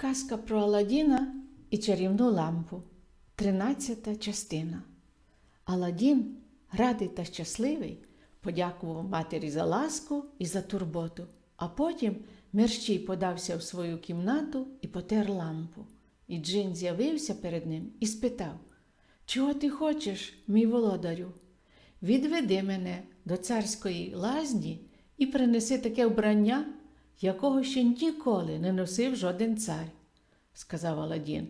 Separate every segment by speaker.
Speaker 1: Казка про Аладдіна і чарівну лампу. Тринадцята частина. Аладдін, радий та щасливий, подякував матері за ласку і за турботу, а потім мерщій подався в свою кімнату і потер лампу. І Джин з'явився перед ним і спитав Чого ти хочеш, мій володарю? Відведи мене до царської лазні і принеси таке вбрання, якого ще ніколи не носив жоден цар, сказав Аладдін.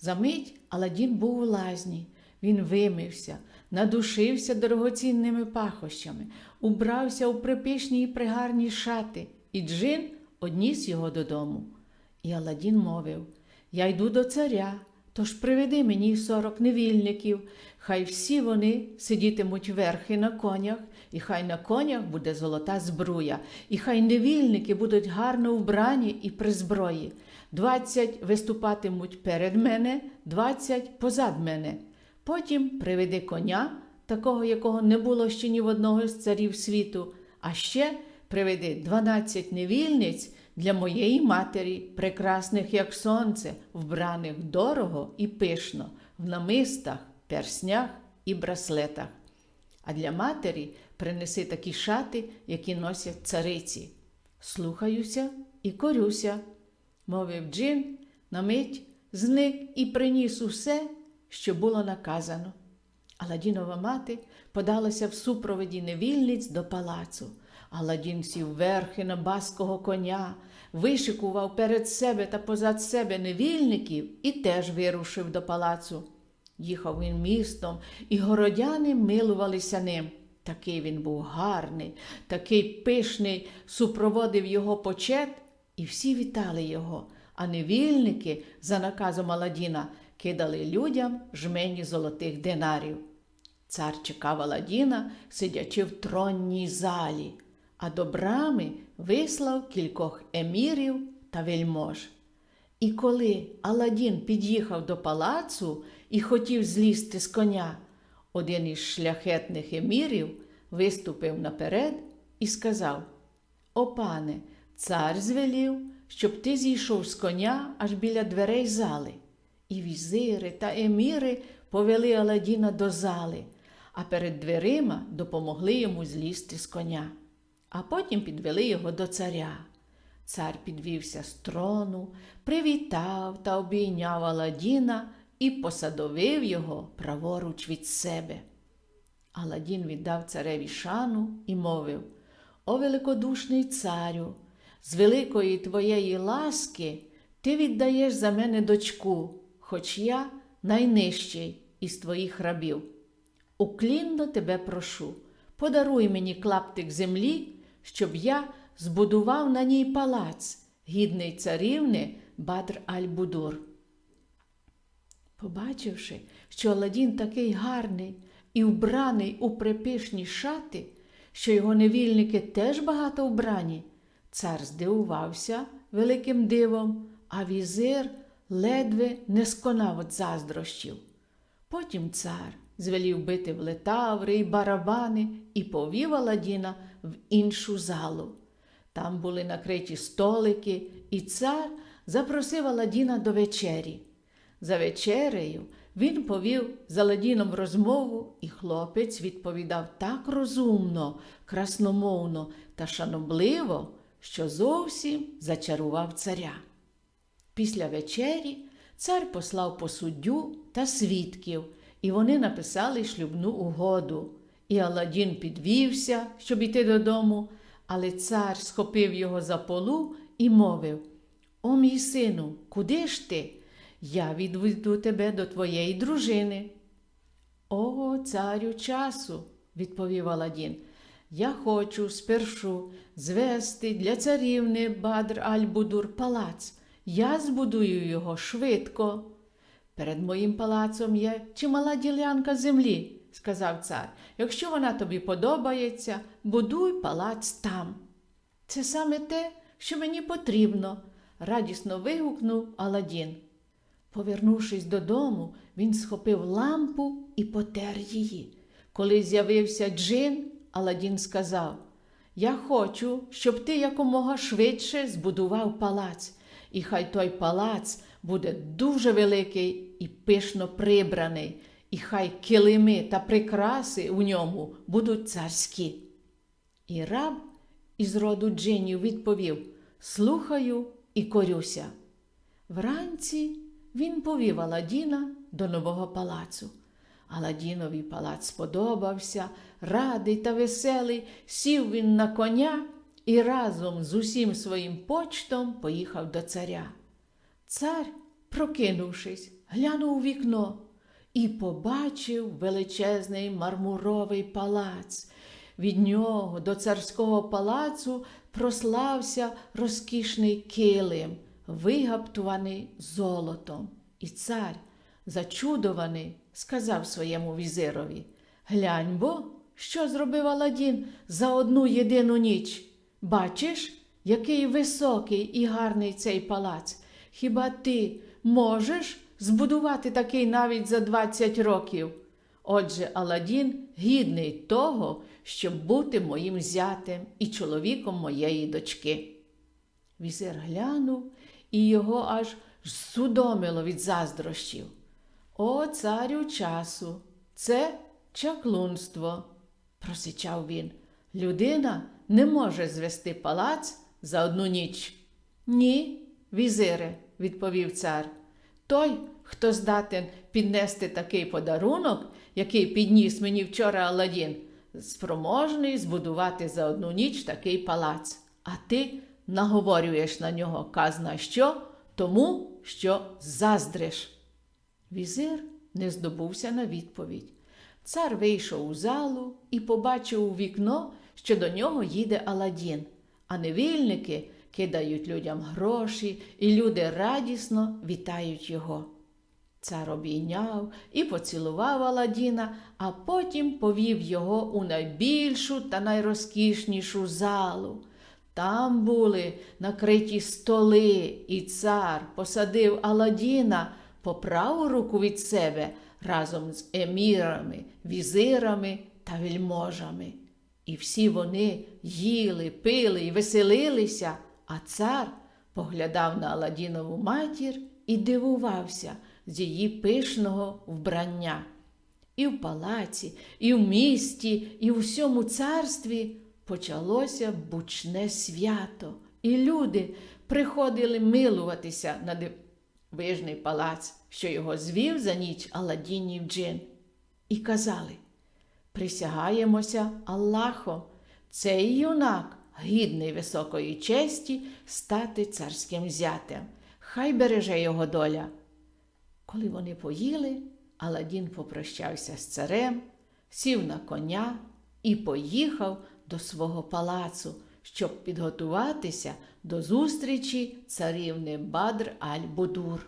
Speaker 1: Замить Аладдін був у лазні. Він вимився, надушився дорогоцінними пахощами, убрався у припишні і пригарні шати, і Джин одніс його додому. І Аладдін мовив Я йду до царя, тож приведи мені сорок невільників, хай всі вони сидітимуть верхи на конях, і хай на конях буде золота збруя, і хай невільники будуть гарно вбрані і при зброї. Двадцять виступатимуть перед мене, двадцять позад мене. Потім приведи коня, такого, якого не було ще ні в одного з царів світу, а ще приведи дванадцять невільниць для моєї матері, прекрасних, як сонце, вбраних дорого і пишно, в намистах, перснях і браслетах. А для матері принеси такі шати, які носять цариці. Слухаюся і корюся, мовив Джин, на мить зник і приніс усе, що було наказано. Аладдінова мати подалася в супроводі невільниць до палацу. Аладдін сів верхи на баского коня, вишикував перед себе та позад себе невільників і теж вирушив до палацу. Їхав він містом, і городяни милувалися ним. Такий він був гарний, такий пишний, супроводив його почет, і всі вітали його, а невільники, за наказом Аладдіна, кидали людям жмені золотих динарів. Цар чекав Аладдіна, сидячи в тронній залі, а до брами вислав кількох емірів та вельмож. І коли Аладдін під'їхав до палацу і хотів злізти з коня, один із шляхетних емірів виступив наперед і сказав: О пане, цар звелів, щоб ти зійшов з коня аж біля дверей зали. І візири та еміри повели Аладдіна до зали, а перед дверима допомогли йому злізти з коня. А потім підвели його до царя. Цар підвівся з трону, привітав та обійняв Аладдіна і посадовив його праворуч від себе. Аладдін віддав цареві шану і мовив О великодушний царю, з великої твоєї ласки ти віддаєш за мене дочку, хоч я найнижчий із твоїх рабів. Уклінно тебе прошу, подаруй мені клаптик землі, щоб я збудував на ній палац, гідний царівни Бадр Аль-Будур. Побачивши, що Аладдін такий гарний і вбраний у припишні шати, що його невільники теж багато вбрані, цар здивувався великим дивом, а візир ледве не сконав від заздрощів. Потім цар звелів бити в летаври й барабани і повів Аладдіна в іншу залу. Там були накриті столики, і цар запросив Аладдіна до вечері. За вечерею він повів з Аладдіном розмову, і хлопець відповідав так розумно, красномовно та шанобливо, що зовсім зачарував царя. Після вечері цар послав по суддю та свідків, і вони написали шлюбну угоду. І Аладдін підвівся, щоб іти додому, але цар схопив його за полу і мовив: О, мій сину, куди ж ти? Я відведу тебе до твоєї дружини. О, царю часу, відповів Аладдін. Я хочу спершу звести для царівни Бадр Аль-Будур палац. Я збудую його швидко. Перед моїм палацом є чимала ділянка землі, сказав цар. Якщо вона тобі подобається, будуй палац там. Це саме те, що мені потрібно, радісно вигукнув Аладдін. Повернувшись додому, він схопив лампу і потер її. Коли з'явився Джин, Аладдін сказав: Я хочу, щоб ти якомога швидше збудував палац. і хай той палац буде дуже великий і пишно прибраний, і хай килими та прикраси у ньому будуть царські. І раб із роду джинів відповів Слухаю і корюся. Вранці він повів Аладдіна до нового палацу. Аладдінові палац сподобався, радий та веселий, сів він на коня і разом з усім своїм почтом поїхав до царя. Цар, прокинувшись, глянув у вікно і побачив величезний мармуровий палац. Від нього до царського палацу прослався розкішний килим, вигаптуваний золотом. І цар, зачудований, сказав своєму візирові Глянь бо, що зробив Аладдін за одну єдину ніч. Бачиш, який високий і гарний цей палац. Хіба ти можеш збудувати такий навіть за 20 років? Отже, Аладдін гідний того, щоб бути моїм зятем і чоловіком моєї дочки. Візир глянув, і його аж судомило від заздрощів. О, царю часу, це чаклунство, просичав він. Людина не може звести палац за одну ніч. Ні, візире, відповів цар. Той, хто здатен піднести такий подарунок, який підніс мені вчора Аладдін, спроможний збудувати за одну ніч такий палац. А ти наговорюєш на нього казна що, тому що заздриш. Візир не здобувся на відповідь. Цар вийшов у залу і побачив у вікно, що до нього їде Аладдін, а невільники кидають людям гроші, і люди радісно вітають його. Цар обійняв і поцілував Аладдіна, а потім повів його у найбільшу та найрозкішнішу залу. Там були накриті столи, і цар посадив Аладдіна по праву руку від себе разом з емірами, візирами та вельможами. І всі вони їли, пили і веселилися, а цар поглядав на Аладдінову матір і дивувався з її пишного вбрання. І в палаці, і в місті, і в усьому царстві почалося бучне свято, і люди приходили милуватися на дивижний палац, що його звів за ніч Аладдінів джин, і казали Присягаємося Аллахом, цей юнак, гідний високої честі, стати царським зятем. Хай береже його доля. Коли вони поїли, Аладдін попрощався з царем, сів на коня і поїхав до свого палацу, щоб підготуватися до зустрічі царівни Бадр аль-Будур.